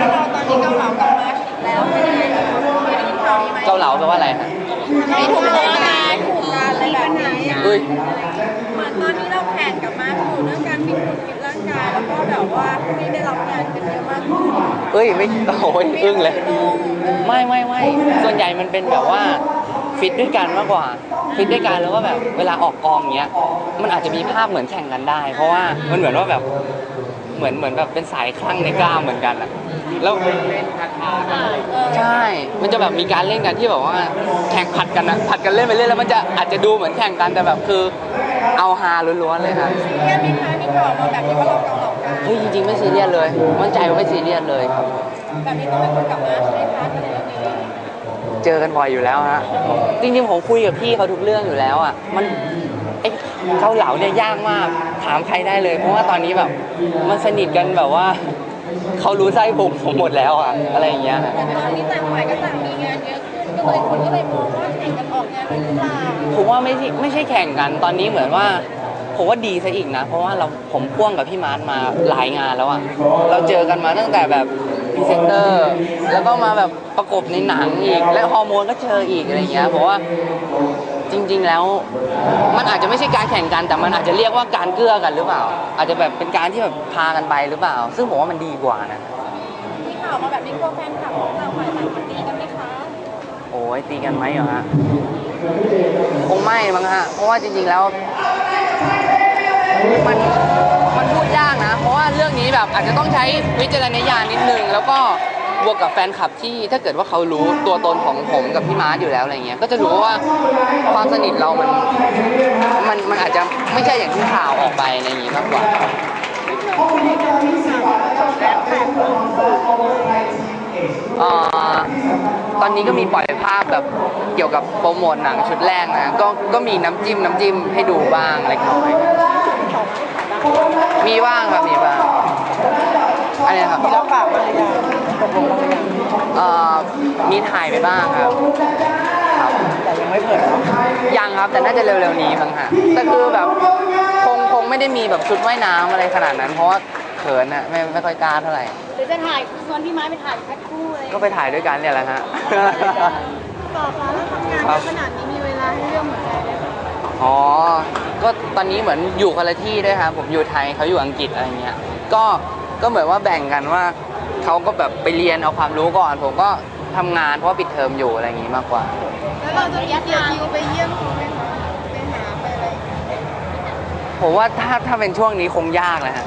ว่าเราตอนนี้เกาเหลากับมาร์ชอีกแล้วเป็นยังไงบ้างเคยได้ยินข่าวนี้ไหมเกาเหลาแปลว่าอะไรฮะไม่ถูกเลยการถูกการอะไรแบบนี้เอ้ยเหมือนตอนนี้เราแข่งกับมาร์ชอยู่เรื่องการฟิตหุ่นฟิตร่างกายแล้วก็แบบว่าพรุ่งนี้ได้รับงานกันเยอะมากขึ้นเอ้ยไม่โอ้ยอึ้งเลยลงเออไม่ไม่ไม่ส่วนใหญ่มันเป็นแบบว่าฟิตด้วยกันมากกว่าฟิตด้วยกันแล้วก็แบบเวลาออกกองเนี้ย มันอาจจะมีภาพเหมือนแข่งกันได้ เพราะว่ามันเหมือนว่าแบบเห มือนเหมือนแบบเป็นสายคลั่งในกล้ามเหมือนกันอะแล้วเออใช่ มันจะแบบมีการเล่นกันที่แบบว่าแข่งผัดกันนะผัดกันเล่นไปเรื่อยแล้วมันจะอาจจะดูเหมือนแข่งกันแต่แบบคือเอาฮาล้วนๆเลยครับเรียนไหมคะมีข่าวมาแบบนี้ว่าเราเกาเหลากันเฮ้ยจริงๆไม่ซีเรียสเลยมั่นใจว่าไม่ซีเรียสเลยครับแบบนี้ต้องไปคุยกับมาร์ชไหมคะในเรื่องนี้เจอกันบ่อยอยู่แล้วฮะจริงๆผมคุยกับพี่เขาทุกเรื่องอยู่แล้วอะมัน ไอ้เกาเหลาเนี่ยยากมากถามใครได้เลย เพราะว่าตอนนี้แบบมันสนิทกันแบบว่าเขารู้ไส้ผมผมหมดแล้วอะอะไรอย่างเงี้ยฮะ แต่ตอนนี้ต่างฝ่ายก็ต่างมีงานเยอะขึ้นก็เลยคนก็เลยมองว่าแข่งกันออกงานเป็นหรือเปล่าผมว่าไม่ใช่ไม่ใช่แข่งกันตอนนี้เหมือนว่า ผมว่าดีซะอีกนะ เพราะว่าเราผมพ่วงกับพี่มาร์ทมาหลายงานแล้วอะเราเจอกันมาตั้งแต่แบบพรีเซนเตอร์แล้วก็มาแบบประกบในหนังอีก และฮอร์โมนก็เจออีกอะไรเงี้ยผมว่า จริง ๆ แล้ว มันอาจจะไม่ใช่การแข่งกัน แต่มันอาจจะเรียกว่าการเกื้อกันหรือเปล่า อาจจะแบบเป็นการที่แบบพากันไปหรือเปล่า ซึ่งผมว่ามันดีกว่านะมีข่าวมาแบบนี้กลัวแฟนคลับของต่างฝ่ายต่างมาตีกันไหมคะโอ้ยตีกันไหมเหรอฮะคงไม่มั้งฮะเพราะว่าจริง ๆ แล้ว มันมันพูดยากนะ เพราะว่าเรื่องนี้แบบอาจจะต้องใช้วิจารณญาณนิดนึงแล้วก็ บวกกับแฟนคลับที่ถ้าเกิดว่าเขารู้ตัวตนของผมกับพี่มาร์ทอยู่แล้วอะไรเงี้ยก็จะรู้ว่าความสนิทเรามันมันมันอาจจะไม่ใช่อย่างที่ข่าวออกไปอะไรอย่างงี้มากกว่าตอนนี้ก็มีปล่อยภาพแบบเกี่ยวกับโปรโมทหนังชุดแรกนะก็ก็มีน้ำจิ้มน้ำจิ้มให้ดูบ้างเล็กน้อยมีบ้างครับมีบ้างอะไรนะครับ รับปากมาหรือยังตกลงมาหรือยัง เอ่อมีถ่ายไปบ้างครับครับแต่ยังไม่เปิดเนาะยังครับแต่น่าจะเร็วๆนี้มั้งฮะแต่คือแบบคงคงไม่ได้มีแบบชุดว่ายน้ำอะไรขนาดนั้น เพราะว่าเขินอะไม่ไม่ค่อยกล้าเท่าไหร่ หรือจะถ่ายชวนพี่ไม้ไปถ่ายแพ็คคู่เลยก็ไปถ่ายด้วยกันเนี่ยแหละฮะบอกแล้วว่าทำงานเยอะขนาดนี้มีเวลาให้เรื่องหัวใจเลยค่ะอ๋อ ก็ตอนนี้เหมือนอยู่คนละที่ด้วยครับผมอยู่ไทยเขาอยู่อังกฤษอะไรเงี้ย ก็ก็เหมือนว่าแบ่งกันว่า เขาก็แบบไปเรียนเอาความรู้ก่อน ผมก็ทำงานเพราะว่าปิดเทอมอยู่อะไรอย่างงี้มากกว่า แล้วเราจะยัดยาคิวไปเยี่ยมเขาไหมคะไปหาไปอะไรอย่างเงี้ยผมว่าถ้าถ้าเป็นช่วงนี้คงยากนะฮะ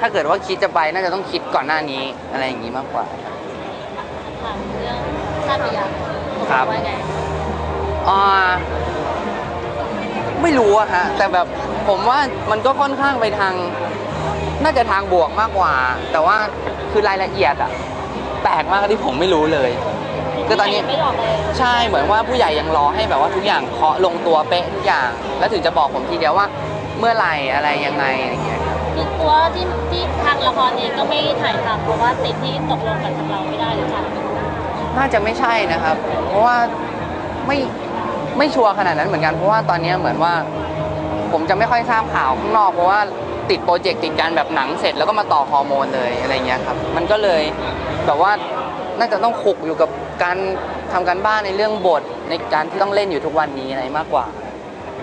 ถ้าเกิดว่าคิดจะไปน่าจะต้องคิดก่อนหน้านี้อะไรอย่างงี้มากกว่า ถามเรื่องชาติยาครับ ว่าไงอ่าไม่รู้อะฮะ แต่แบบผมว่ามันก็ค่อนข้างไปทาง น่าจะทางบวกมากกว่า แต่ว่า คือรายละเอียดอะแปลกมากที่ผมไม่รู้เลย คือตอนนี้ไม่บอกเลยใช่เหมือนว่าผู้ใหญ่ยังรอให้แบบว่าทุกอย่างเคาะลงตัวเป๊ะทุกอย่าง แล้วถึงจะบอกผมทีเดียวว่า เมื่อไหร่อะไรยังไงอะไรอย่างเงี้ยครับคือตัวที่ที่ทางละครเองก็ไม่ถ่ายทำเพราะว่าติดที่ตกลงกับทางเราไม่ได้หรือเปล่าน่าจะไม่ใช่นะครับ เพราะว่าไม่ไม่ชัวร์ขนาดนั้นเหมือนกันเพราะว่าตอนนี้เหมือนว่า ผมจะไม่ค่อยทราบข่าวข้างนอกเพราะว่า ติดโปรเจกต์ติดการแบบหนังเสร็จแล้วก็มาต่อฮอร์โมนเลยอะไรเงี้ยครับมันก็เลยแบบว่าน่าจะต้องขลุกอยู่กับการทำการบ้านในเรื่องบทในการที่ต้องเล่นอยู่ทุกวันนี้อะไรมากกว่า